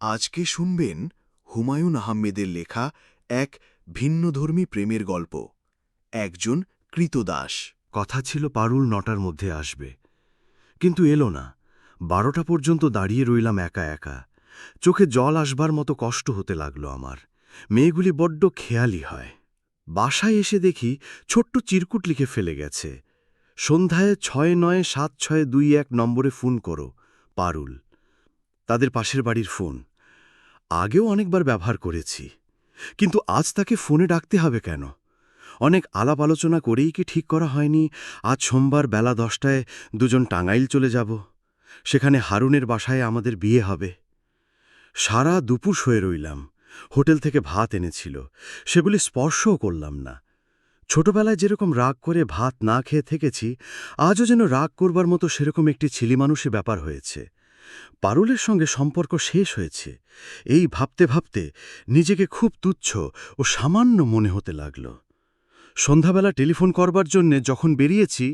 আজকে শুনবেন হুমায়ুন আহমেদের লেখা এক ভিন্নধর্মী প্রেমের গল্প। একজন কৃতদাস। কথা ছিল পারুল নটার মধ্যে আসবে। কিন্তু এলো না। বারোটা পর্যন্ত দাঁড়িয়ে রইলাম একা একা। চোখে জল আসবার মতো কষ্ট হতে লাগল আমার। মেয়েগুলি বড্ড খেয়ালি হয়। বাসায় এসে দেখি ছোট্ট চিরকুট লিখে ফেলে গেছে। সন্ধ্যায় ছয় নয় সাত ছয় দুই এক নম্বরে ফোন করো, পারুল। তাদের পাশের বাড়ির ফোন। আগেও অনেকবার ব্যবহার করেছি। কিন্তু আজ তাকে ফোনে ডাকতে হবে কেন? অনেক আলাপ আলোচনা করেই কি ঠিক করা হয়নি? আজ সোমবার বেলা দশটায় দুজন টাঙ্গাইল চলে যাব। সেখানে হারুনের বাসায় আমাদের বিয়ে হবে। সারা দুপুর হয়ে রইলাম। হোটেল থেকে ভাত এনেছিল। সেগুলি স্পর্শও করলাম না। ছোটবেলায় যেরকম রাগ করে ভাত না খেয়ে থেকেছি, আজও যেন রাগ করবার মতো সেরকম একটি ছেলেমানুষে ব্যাপার হয়েছে। পারুলের সঙ্গে সম্পর্ক শেষ হয়েছে। এই ভাবতে ভাবতে নিজেকে খুব তুচ্ছ ও সামান্য মনে হতে লাগল। সন্ধ্যাবেলা টেলিফোন করবার জন্যে যখন বেরিয়েছি,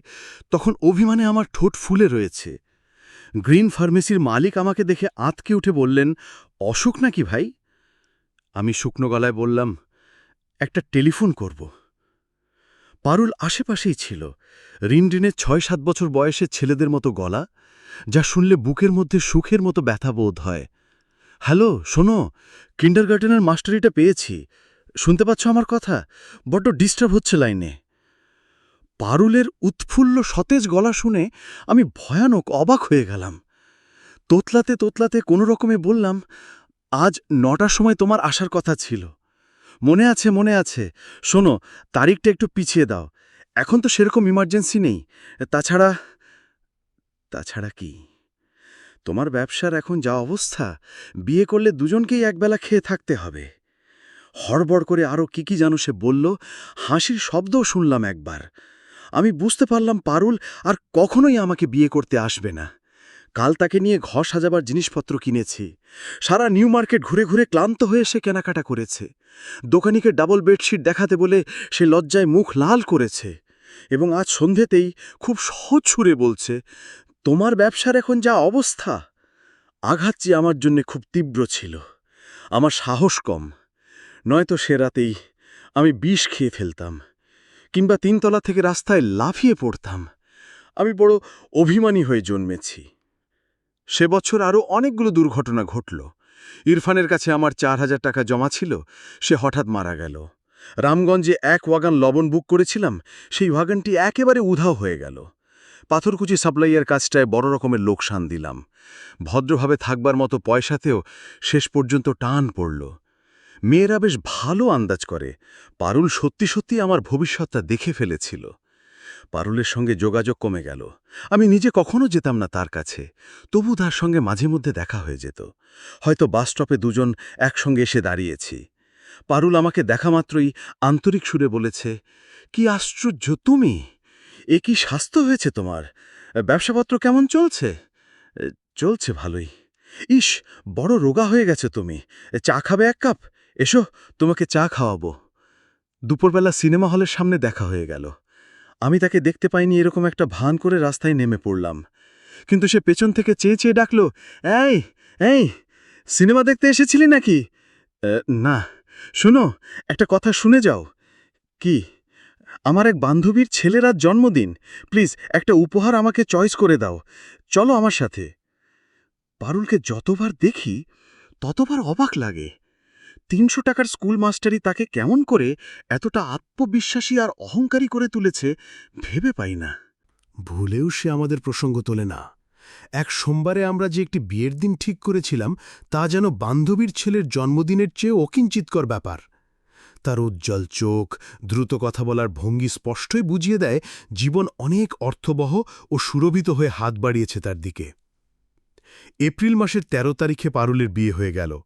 তখন অভিমানে আমার ঠোঁট ফুলে রয়েছে। গ্রিন ফার্মেসির মালিক আমাকে দেখে আঁতকে উঠে বললেন, অসুখ নাকি ভাই? আমি শুকনো গলায় বললাম, একটা টেলিফোন করব। পারুল আশেপাশেই ছিল। রিনরিনের ছয় সাত বছর বয়সের ছেলেদের মতো গলা, যা শুনলে বুকের মধ্যে সুখের মতো ব্যথা বোধ হয়। হ্যালো, শোনো, কিন্ডারগার্টেনের মাস্টারিটা পেয়েছি। শুনতে পাচ্ছ আমার কথা? বড্ড ডিস্টার্ব হচ্ছে লাইনে। পারুলের উৎফুল্ল সতেজ গলা শুনে আমি ভয়ানক অবাক হয়ে গেলাম। তোতলাতে তোতলাতে কোনো রকমে বললাম, আজ নটার সময় তোমার আসার কথা ছিল। মনে আছে মনে আছে। শোনো, তারিখটা একটু পিছিয়ে দাও। এখন তো সেরকম ইমার্জেন্সি নেই। তাছাড়া তাছাড়া কি? তোমার ব্যবসার এখন যা অবস্থা, বিয়ে করলে দুজনকেই একবেলা খেয়ে থাকতে হবে। হড়বড় করে আরও কি কি যেন সে বলল, হাসির শব্দও শুনলাম একবার। আমি বুঝতে পারলাম পারুল আর কখনোই আমাকে বিয়ে করতে আসবে না। কাল তাকে নিয়ে ঘর সাজাবার জিনিসপত্র কিনেছি। সারা নিউ মার্কেট ঘুরে ঘুরে ক্লান্ত হয়ে সে কেনাকাটা করেছে। দোকানিকে ডাবল বেডশিট দেখাতে বলে সে লজ্জায় মুখ লাল করেছে। এবং আজ সন্ধেতেই খুব সহজ সুরে বলছে, তোমার ব্যবসার এখন যা অবস্থা আঘাত যে আমার জন্য খুব তীব্র ছিল। আমার সাহস কম। নয়তো সে রাতেই আমি বিষ খেয়ে ফেলতাম, কিংবা তিনতলা থেকে রাস্তায় লাফিয়ে পড়তাম। আমি বড় অভিমানী হয়ে জন্মেছি। সে বছর আরও অনেকগুলো দুর্ঘটনা ঘটল। ইরফানের কাছে আমার চার হাজার টাকা জমা ছিল, সে হঠাৎ মারা গেল। রামগঞ্জে এক ওয়াগান লবণ বুক করেছিলাম, সেই ওয়াগানটি একেবারে উধাও হয়ে গেল। পাথরকুচি সাপ্লাইয়ের কাজটায় বড় রকমের লোকসান দিলাম। ভদ্রভাবে থাকবার মতো পয়সাতেও শেষ পর্যন্ত টান পড়ল। মেয়েরা বেশ ভালো আন্দাজ করে, পারুল সত্যি সত্যি আমার ভবিষ্যৎটা দেখে ফেলেছিল। পারুলের সঙ্গে যোগাযোগ কমে গেল। আমি নিজে কখনো যেতাম না তার কাছে। তবু তার সঙ্গে মাঝে মধ্যে দেখা হয়ে যেত। হয়তো বাস স্টপে দুজন একসঙ্গে এসে দাঁড়িয়েছি। পারুল আমাকে দেখা মাত্রই আন্তরিক সুরে বলেছে, কি আশ্চর্য তুমি! এ কি স্বাস্থ্য হয়েছে তোমার? ব্যবসাপত্র কেমন চলছে? চলছে ভালোই। ইস, বড় রোগা হয়ে গেছে তুমি। চা খাবে এক কাপ? এসো, তোমাকে চা খাওয়াবো। দুপুরবেলা সিনেমা হলের সামনে দেখা হয়ে গেল। আমি তাকে দেখতে পাইনি এরকম একটা ভান করে রাস্তায় নেমে পড়লাম। কিন্তু সে পেছন থেকে চেয়ে চেয়ে ডাকল, এই এই, সিনেমা দেখতে এসেছিলি নাকি? না। শোনো, একটা কথা শুনে যাও। কি? আমার এক বান্ধবীর ছেলের আজ জন্মদিন। প্লিজ, একটা উপহার আমাকে চয়েস করে দাও। চলো আমার সাথে। পারুলকে যতবার দেখি, ততবার অবাক লাগে। তিনশো টাকার স্কুল মাস্টারই তাকে কেমন করে এতটা আত্মবিশ্বাসী আর অহংকারী করে তুলেছে ভেবে পাই না। ভুলেও সে আমাদের প্রসঙ্গ তোলে না। এক সোমবারে আমরা যে একটি বিয়ের দিন ঠিক করেছিলাম, তা যেন বান্ধবীর ছেলের জন্মদিনের চেয়ে অকিঞ্চিতকর ব্যাপার। তার উজ্জ্বল চোখ, দ্রুত কথা বলার ভঙ্গি স্পষ্টই বুঝিয়ে দেয়, জীবন অনেক অর্থবহ ও সুরভিত হয়ে হাত বাড়িয়েছে তার দিকে। এপ্রিল মাসের ১৩ তারিখে পারুলের বিয়ে হয়ে গেল।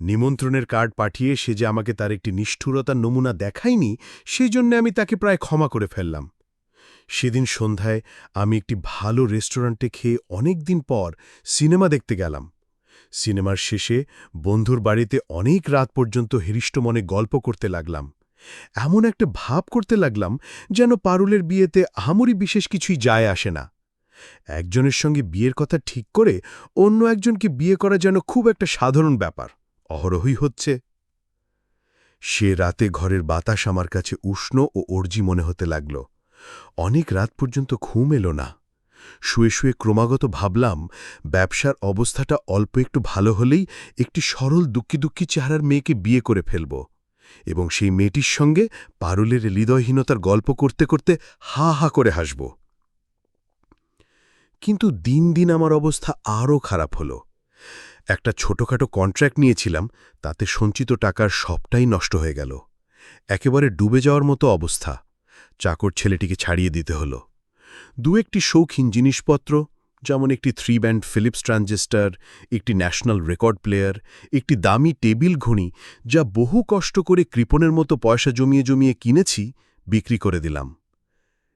নিমন্ত্রণের কার্ড পাঠিয়ে সে যে আমাকে তার একটি নিষ্ঠুরতার নমুনা দেখায়নি, সেই জন্য আমি তাকে প্রায় ক্ষমা করে ফেললাম। সেদিন সন্ধ্যায় আমি একটি ভালো রেস্টুরেন্টে খেয়ে অনেক দিন পর সিনেমা দেখতে গেলাম। সিনেমার শেষে বন্ধুর বাড়িতে অনেক রাত পর্যন্ত হৃষ্ট মনে গল্প করতে লাগলাম। এমন একটা ভাব করতে লাগলাম যেন পারুলের বিয়েতে আহামরি বিশেষ কিছুই যায় আসে না। একজনের সঙ্গে বিয়ের কথা ঠিক করে অন্য একজনকে বিয়ে করা যেন খুব একটা সাধারণ ব্যাপার। অহরহই হচ্ছে। সে রাতে ঘরের বাতাস আমার কাছে উষ্ণ ও অর্জি মনে হতে লাগল। অনেক রাত পর্যন্ত ঘুম এলো না। শুয়ে শুয়ে ক্রমাগত ভাবলাম, ব্যবসার অবস্থাটা অল্প একটু ভালো হলেই একটি সরল দুঃখী দুঃখী চেহারার মেয়েকে বিয়ে করে ফেলব এবং সেই মেয়েটির সঙ্গে পারুলের হৃদয়হীনতার গল্প করতে করতে হা হা করে হাসব। কিন্তু দিন দিন আমার অবস্থা আরও খারাপ হলো। একটা ছোটখাটো কন্ট্র্যাক্ট নিয়েছিলাম, তাতে সঞ্চিত টাকার সবটাই নষ্ট হয়ে গেল। একেবারে ডুবে যাওয়ার মতো অবস্থা। চাকর ছেলেটিকে ছাড়িয়ে দিতে হলো। দু একটি শৌখিন জিনিসপত্র, যেমন একটি থ্রি ব্যান্ড ফিলিপস ট্রানজিস্টার একটি ন্যাশনাল রেকর্ড প্লেয়ার একটি দামি টেবিল ঘড়ি, যা বহু কষ্ট করে কৃপণের মতো পয়সা জমিয়ে জমিয়ে কিনেছি, বিক্রি করে দিলাম।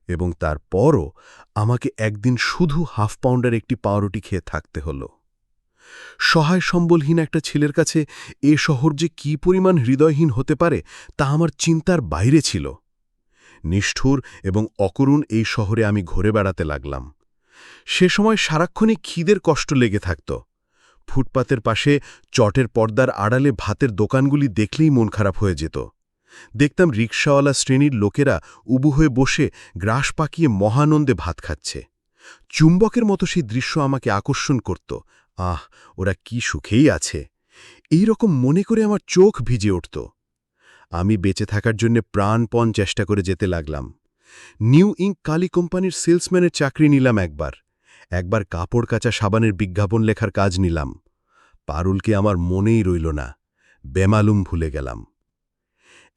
এবং তারপরও আমাকে একদিন শুধু হাফ পাউন্ডার একটি পাউরুটি খেয়ে থাকতে হল। সহায় সম্বলহীন একটা ছেলের কাছে এ শহর যে কী পরিমাণ হৃদয়হীন হতে পারে তা আমার চিন্তার বাইরে ছিল। নিষ্ঠুর এবং অকরুণ এই শহরে আমি ঘুরে বেড়াতে লাগলাম। সে সময় সারাক্ষণই খিদের কষ্ট লেগে থাকত। ফুটপাতের পাশে চটের পর্দার আড়ালে ভাতের দোকানগুলি দেখলেই মন খারাপ হয়ে যেত। দেখতাম রিকশাওয়ালা শ্রেণির লোকেরা উবু হয়ে বসে গ্রাস পাকিয়ে মহানন্দে ভাত খাচ্ছে। চুম্বকের মতো সেই দৃশ্য আমাকে আকর্ষণ করত আহ, ওরা কি সুখেই আছে। এই রকম মনে করে আমার চোখ ভিজে উঠত। আমি বেঁচে থাকার জন্য প্রাণপণ চেষ্টা করে যেতে লাগলাম। নিউ ইঙ্ক কালি কোম্পানির সেলসম্যানের চাকরি নিলাম একবার। একবার কাপড় কাচা সাবানের বিজ্ঞাপন লেখার কাজ নিলাম। পারুলকে আমার মনেই রইল না। বেমালুম ভুলে গেলাম।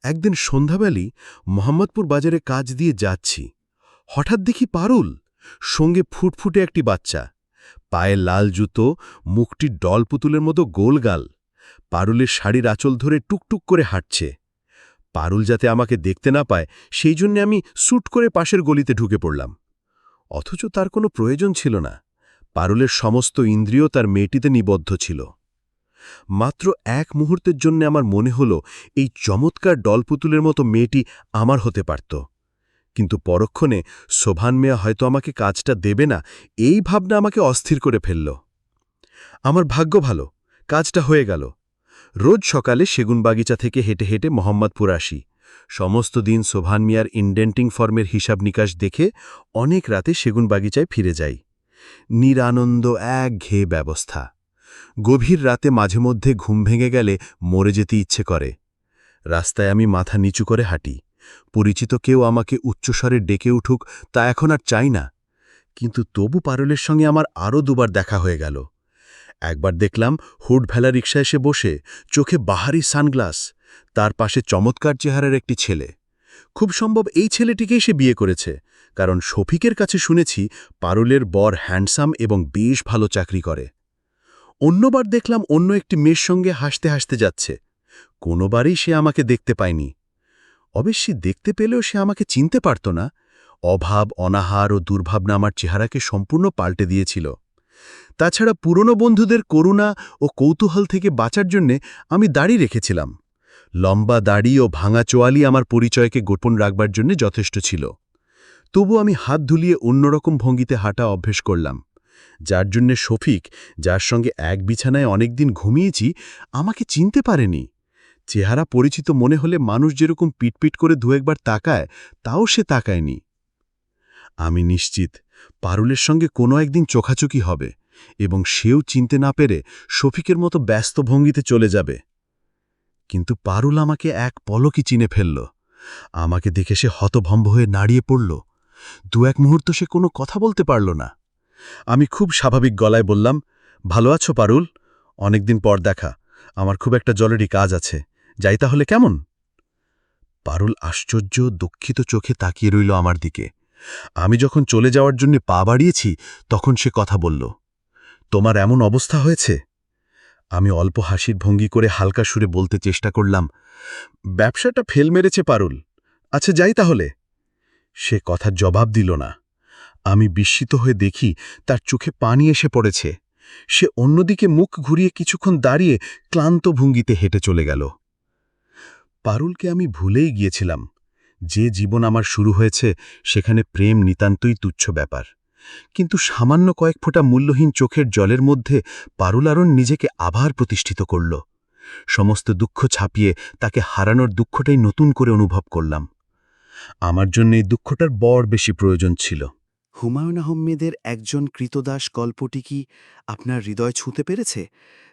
একদিন সন্ধ্যাবেলি মোহাম্মদপুর বাজারে কাজ দিয়ে যাচ্ছি। হঠাৎ দেখি পারুল সঙ্গে ফুটফুটে একটি বাচ্চা। পায়ে লাল জুতো, মুখটি ডল পুতুলের মতো গোলগাল। পারুলের শাড়ির আঁচল ধরে টুকটুক করে হাঁটছে। পারুল যাতে আমাকে দেখতে না পায়, সেই জন্যে আমি স্যুট করে পাশের গলিতে ঢুকে পড়লাম। অথচ তার কোনো প্রয়োজন ছিল না। পারুলের সমস্ত ইন্দ্রিয় তার মেয়েটিতে নিবদ্ধ ছিল। মাত্র এক মুহূর্তের জন্য আমার মনে হল, এই চমৎকার ডলপুতুলের মতো মেয়েটি আমার হতে পারত। কিন্তু পরক্ষণে সোভান মেয়া হয়তো আমাকে কাজটা দেবে না, এই ভাবনা আমাকে অস্থির করে ফেলল। আমার ভাগ্য ভালো, কাজটা হয়ে গেল। রোজ সকালে সেগুন বাগিচা থেকে হেঁটে হেঁটে মোহাম্মদপুর আসি। সমস্ত দিন সোভান মিয়ার ইন্ডেন্টিং ফর্মের হিসাব নিকাশ দেখে অনেক রাতে সেগুন বাগিচায় ফিরে যাই। নিরানন্দ এক ঘেয়ে ব্যবস্থা। গভীর রাতে মাঝে মধ্যে ঘুম ভেঙে গেলে মরে যেতে ইচ্ছে করে। রাস্তায় আমি মাথা নিচু করে হাঁটি। পরিচিত কেউ আমাকে উচ্চস্বরে ডেকে উঠুক, তা এখন আর চাই না। কিন্তু তবু পারুলের সঙ্গে আমার আরও দুবার দেখা হয়ে গেল। একবার দেখলাম হুড ভেলা রিক্সা এসে বসে, চোখে বাহারি সানগ্লাস, তার পাশে চমৎকার চেহারার একটি ছেলে। খুব সম্ভব এই ছেলেটিকেই সে বিয়ে করেছে, কারণ শফিকের কাছে শুনেছি পারুলের বর হ্যান্ডসাম এবং বেশ ভালো চাকরি করে। অন্যবার দেখলাম অন্য একটি মেয়ের সঙ্গে হাসতে হাসতে যাচ্ছে। কোনোবারই সে আমাকে দেখতে পায়নি। অবশ্যই দেখতে পেলেও সে আমাকে চিনতে পারত না। অভাব, অনাহার ও দুর্ভাবনা আমার চেহারাকে সম্পূর্ণ পাল্টে দিয়েছিল। তাছাড়া পুরনো বন্ধুদের করুণা ও কৌতূহল থেকে বাঁচার জন্যে আমি দাড়ি রেখেছিলাম। লম্বা দাড়ি ও ভাঙা চোয়ালি আমার পরিচয়কে গোপন রাখবার জন্য যথেষ্ট ছিল। তবু আমি হাত ধুলিয়ে অন্যরকম ভঙ্গিতে হাঁটা অভ্যেস করলাম। যার জন্যে শফিক, যার সঙ্গে এক বিছানায় অনেকদিন ঘুমিয়েছি, আমাকে চিনতে পারেনি। চেহারা পরিচিত মনে হলে মানুষ যেরকম পিটপিট করে দু একবার তাকায়, তাও সে তাকায়নি। আমি নিশ্চিত, পারুলের সঙ্গে কোনো একদিন চোখাচোখি হবে এবং সেও চিনতে না পেরে শফিকের মতো ব্যস্ত ভঙ্গিতে চলে যাবে। কিন্তু পারুল আমাকে এক পলকই চিনে ফেলল। আমাকে দেখে সে হতভম্ব হয়ে নাড়িয়ে পড়ল। দু এক মুহূর্ত সে কোনো কথা বলতে পারল না। আমি খুব স্বাভাবিক গলায় বললাম, ভালো আছো পারুল? অনেকদিন পর দেখা। আমার খুব একটা জলেরই কাজ আছে। যাই তাহলে কেমন? পারুল আশ্চর্য দুঃখিত চোখে তাকিয়ে রইল আমার দিকে। আমি যখন চলে যাওয়ার জন্য পা বাড়িয়েছি, তখন সে কথা বলল, তোমার এমন অবস্থা হয়েছে? আমি অল্প হাসির ভঙ্গি করে হালকা সুরে বলতে চেষ্টা করলাম, ব্যবসাটা ফেল মেরেছে পারুল। আচ্ছা যাই তাহলে। সে কথার জবাব দিল না। আমি বিস্মিত হয়ে দেখি তার চোখে পানি এসে পড়েছে। সে অন্যদিকে মুখ ঘুরিয়ে কিছুক্ষণ দাঁড়িয়ে ক্লান্ত ভঙ্গিতে হেঁটে চলে গেল। পারুলকে আমি ভুলেই গিয়েছিলাম। যে জীবন আমার শুরু হয়েছে, সেখানে প্রেম নিতান্তই তুচ্ছ ব্যাপার। কিন্তু সামান্য কয়েক ফোঁটা মূল্যহীন চোখের জলের মধ্যে পারুলারণ নিজেকে আবার প্রতিষ্ঠিত করল। সমস্ত দুঃখ ছাপিয়ে তাকে হারানোর দুঃখটাই নতুন করে অনুভব করলাম। আমার জন্য এই দুঃখটার বড় বেশি প্রয়োজন ছিল। হুমায়ুন আহমেদের একজন কৃতদাস গল্পটি কি আপনার হৃদয় ছুঁতে পেরেছে?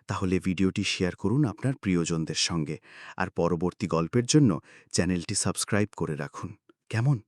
তাহলে ভিডিওটি শেয়ার করুন আপনার প্রিয়জনদের সঙ্গে। আর পরবর্তী গল্পের জন্য চ্যানেলটি সাবস্ক্রাইব করে রাখুন। কেমন?